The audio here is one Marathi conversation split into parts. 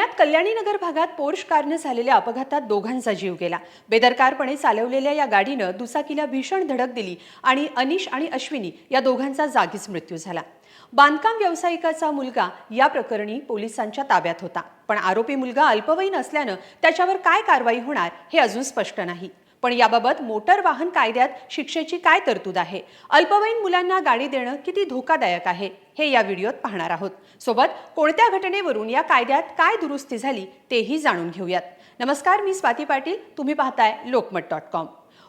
पुण्यात कल्याणी नगर भागात पोर्श कारनं झालेल्या अपघातात दोघांचा जीव गेला. बेदरकारपणे चालवलेल्या या गाडीनं दुचाकीला भीषण धडक दिली आणि अनिश आणि अश्विनी या दोघांचा जागीच मृत्यू झाला. बांधकाम व्यावसायिकाचा मुलगा या प्रकरणी पोलिसांच्या ताब्यात होता. पण आरोपी मुलगा अल्पवयीन असल्यानं त्याच्यावर काय कारवाई होणार हे अजून स्पष्ट नाही. पण याबाबत मोटर वाहन कायद्यात शिक्षेची काय तरतूद आहे? अल्पवयीन मुलांना गाडी देणं किती धोकादायक आहे? हे या व्हिडिओत पाहणार आहोत. सोबत कोणत्या घटनेवरून या कायद्यात काय दुरुस्ती झाली तेही जाणून घेऊयात. नमस्कार मी स्वाती पाटील. तुम्ही पाहताय लोकमत डॉट कॉम.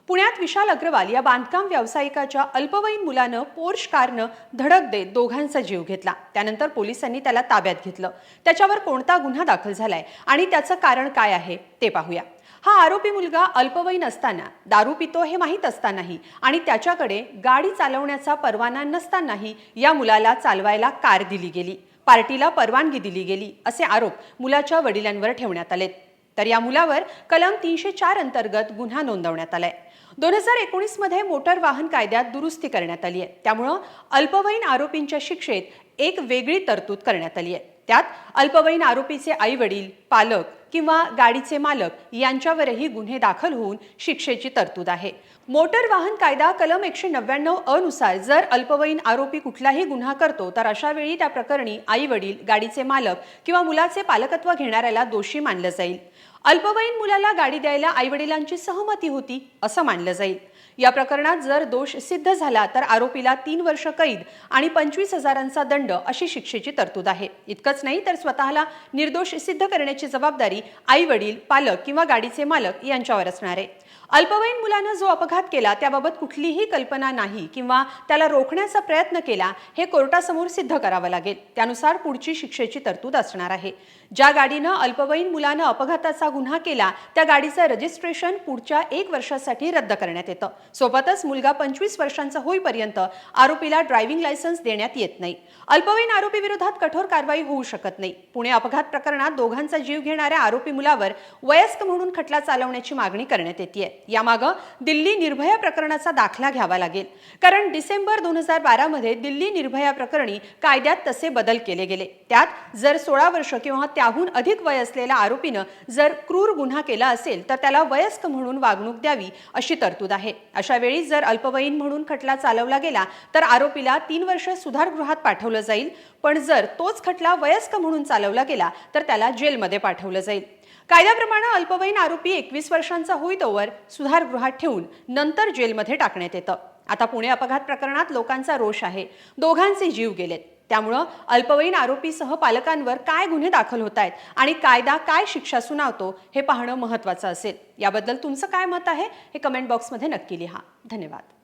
पुण्यात विशाल अग्रवाल या बांधकाम व्यावसायिकाच्या अल्पवयीन मुलानं पोर्श कारनं धडक देत दोघांचा जीव घेतला. त्यानंतर पोलिसांनी त्याला ताब्यात घेतलं. त्याच्यावर कोणता गुन्हा दाखल झालाय आणि त्याचं कारण काय आहे ते पाहूया. हा आरोपी मुलगा अल्पवयीन असताना दारू पितो हे माहीत असतानाही आणि त्याच्याकडे गाडी चालवण्याचा परवाना नसतानाही या मुलाला चालवायला कार दिली गेली. पार्टीला परवानगी दिली गेली असे आरोप मुलाच्या वडिलांवर ठेवण्यात आलेत. तर या मुलावर कलम तीनशे चार अंतर्गत गुन्हा नोंदवण्यात आलाय. दोन हजार एकोणीसमध्ये मोटर वाहन कायद्यात दुरुस्ती करण्यात आली आहे त्यामुळं अल्पवयीन आरोपींच्या शिक्षेत एक वेगळी तरतूद करण्यात आली आहे त्यात अल्पवयीन आरोपीचे आई वडील पालक किंवा गाडीचे मालक यांच्यावरही गुन्हे दाखल होऊन शिक्षेची तरतूद आहे. मोटर वाहन कायदा कलम एकशे नव्याण्णव अनुसार जर अल्पवयीन आरोपी कुठलाही गुन्हा करतो तर अशा वेळी त्या प्रकरणी आई वडील गाडीचे मालक किंवा मुलाचे पालकत्व घेणाऱ्याला दोषी मानलं जाईल. अल्पवयीन मुलाला गाडी द्यायला आईवडिलांची सहमती होती असं मानलं जाईल. या प्रकरणात जर दोष सिद्ध झाला तर आरोपीला तीन वर्ष कैद आणि पंचवीस हजारांचा दंड अशी शिक्षेची तरतूद आहे. इतकंच नाही तर स्वतःला निर्दोष सिद्ध करण्याची जबाबदारी आई वडील पालक किंवा गाडीचे मालक यांच्यावर असणार आहे. अल्पवयीन मुलानं जो अपघात केला त्याबाबत कुठलीही कल्पना नाही किंवा त्याला रोखण्याचा प्रयत्न केला हे कोर्टासमोर सिद्ध करावं लागेल. त्यानुसार पुढची शिक्षेची तरतूद असणार आहे. ज्या गाडीनं अल्पवयीन मुलानं अपघाताचा गुन्हा केला त्या गाडीचं रजिस्ट्रेशन पुढच्या एक वर्षासाठी रद्द करण्यात येतं. सोबतच मुलगा पंचवीस वर्षांचा होईपर्यंत आरोपीला ड्रायव्हिंग लायसन्स देण्यात येत नाही. अल्पवयीन आरोपी विरोधात कठोर कारवाई होऊ शकत नाही. पुणे अपघात प्रकरणात दोघांचा जीव घेणाऱ्या आरोपी मुलावर वयस्क म्हणून खटला चालवण्याची मागणी करण्यात येते यामागं दिल्ली निर्भया प्रकरणाचा दाखला घ्यावा लागेल. कारण डिसेंबर दोन हजार बारामध्ये दिल्ली निर्भया प्रकरणी कायद्यात तसे बदल केले गेले. त्यात जर सोळा वर्ष किंवा त्याहून अधिक वय असलेल्या आरोपीनं जर क्रूर गुन्हा केला असेल तर त्याला वयस्क म्हणून वागणूक द्यावी अशी तरतूद आहे. अशा वेळी जर अल्पवयीन म्हणून खटला चालवला गेला तर आरोपीला तीन वर्ष सुधारगृहात पाठवलं जाईल. पण जर तोच खटला वयस्क म्हणून चालवला गेला तर त्याला जेलमध्ये पाठवलं जाईल. कायद्याप्रमाणे अल्पवयीन आरोपी एकवीस वर्षांचा होईतोवर सुधारगृहात ठेवून नंतर जेलमध्ये टाकण्यात येतं. आता पुणे अपघात प्रकरणात लोकांचा रोष आहे. दोघांचे जीव गेलेत. त्यामुळं अल्पवयीन आरोपीसह पालकांवर काय गुन्हे दाखल होत आहेत आणि कायदा काय शिक्षा सुनावतो हे पाहणं महत्त्वाचं असेल. याबद्दल तुमचं काय मत आहे हे कमेंट बॉक्समध्ये नक्की लिहा. धन्यवाद.